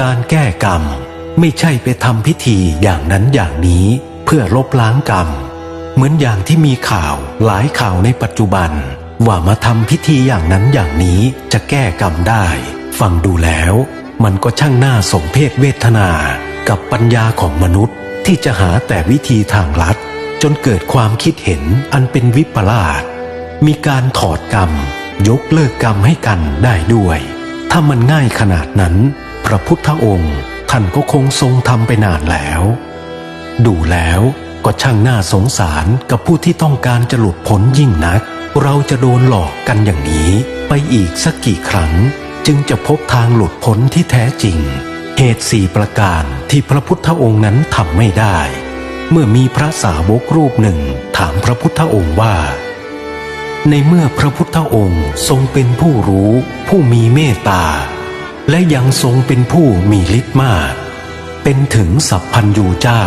การแก้กรรมไม่ใช่ไปทำพิธีอย่างนั้นอย่างนี้เพื่อลบล้างกรรม เหมือนอย่างที่มีข่าวหลายข่าวในปัจจุบัน ว่ามาทำพิธีอย่างนั้นอย่างนี้จะแก้กรรมได้ ฟังดูแล้ว มันก็ช่างน่าสมเพศเวทนากับปัญญาของมนุษย์ที่จะหาแต่วิธีทางลัด จนเกิดความคิดเห็นอันเป็นวิปลาสมีการถอดกรรม ยกเลิกกรรมให้กันได้ด้วย ถ้ามันง่ายขนาดนั้น พระพุทธองค์ท่านก็คงทรงทำไปนานแล้ว ดูแล้วก็ช่างน่าสงสารกับผู้ที่ต้องการจะหลุดพ้นยิ่งนัก เราจะโดนหลอกกันอย่างนี้ไปอีกสักกี่ครั้ง จึงจะพบทางหลุดพ้นที่แท้จริง เหตุสี่ประการที่พระพุทธองค์นั้นทำไม่ได้ เมื่อมีพระสาวกรูปหนึ่งถามพระพุทธองค์ว่า ในเมื่อพระพุทธองค์ทรงเป็นผู้รู้ ผู้มีเมตตา และยังทรงเป็นผู้มีฤทธิ์มาก เป็นถึงสัพพันยูเจ้า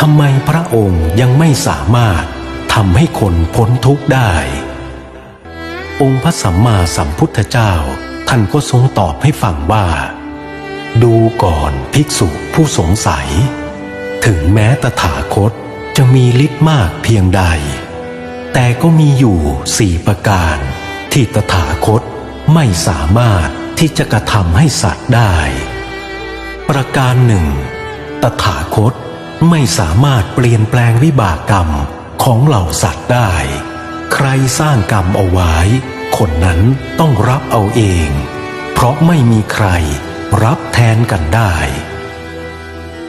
ทำไมพระองค์ยังไม่สามารถทำให้คนพ้นทุกข์ได้ องค์พระสัมมาสัมพุทธเจ้าท่านก็ทรงตอบให้ฟังว่า ดูก่อนภิกษุผู้สงสัย ถึงแม้ตถาคตจะมีฤทธิ์มากเพียงใด แต่ก็มีอยู่สี่ประการ ที่ตถาคตไม่สามารถ ที่จะกระทำให้สัตว์ได้ ประการหนึ่ง ตถาคตไม่สามารถเปลี่ยนแปลงวิบากกรรมของเหล่าสัตว์ได้ ใครสร้างกรรมเอาไว้ คนนั้นต้องรับเอาเอง เพราะไม่มีใครรับแทนกันได้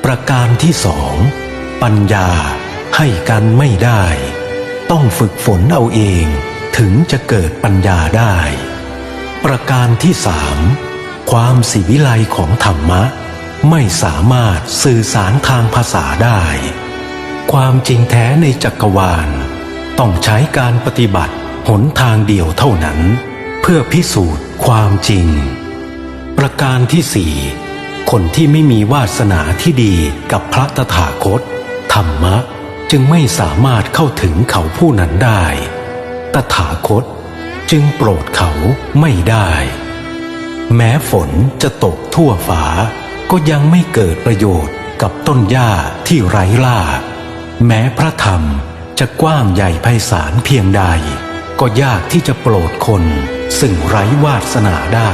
ประการที่สอง ปัญญาให้กันไม่ได้ ต้องฝึกฝนเอาเองถึงจะเกิดปัญญาได้ ประการที่สามความสิวิไลของธรรมะ ไม่สามารถสื่อสารทางภาษาได้ ความจริงแท้ในจักรวาล ต้องใช้การปฏิบัติหนทางเดียวเท่านั้น เพื่อพิสูจน์ความจริง ประการที่สี่คนที่ไม่มีวาสนาที่ดีกับพระตถาคต ธรรมะ จึงไม่สามารถเข้าถึงเขาผู้นั้นได้ ตถาคต จึงโปรดเขาไม่ได้ แม้ฝนจะตกทั่วฟ้า ก็ยังไม่เกิดประโยชน์กับต้นหญ้าที่ไร้ล่า แม้พระธรรมจะกว้างใหญ่ไพศาลเพียงใด ก็ยากที่จะโปรดคนซึ่งไร้วาสนาได้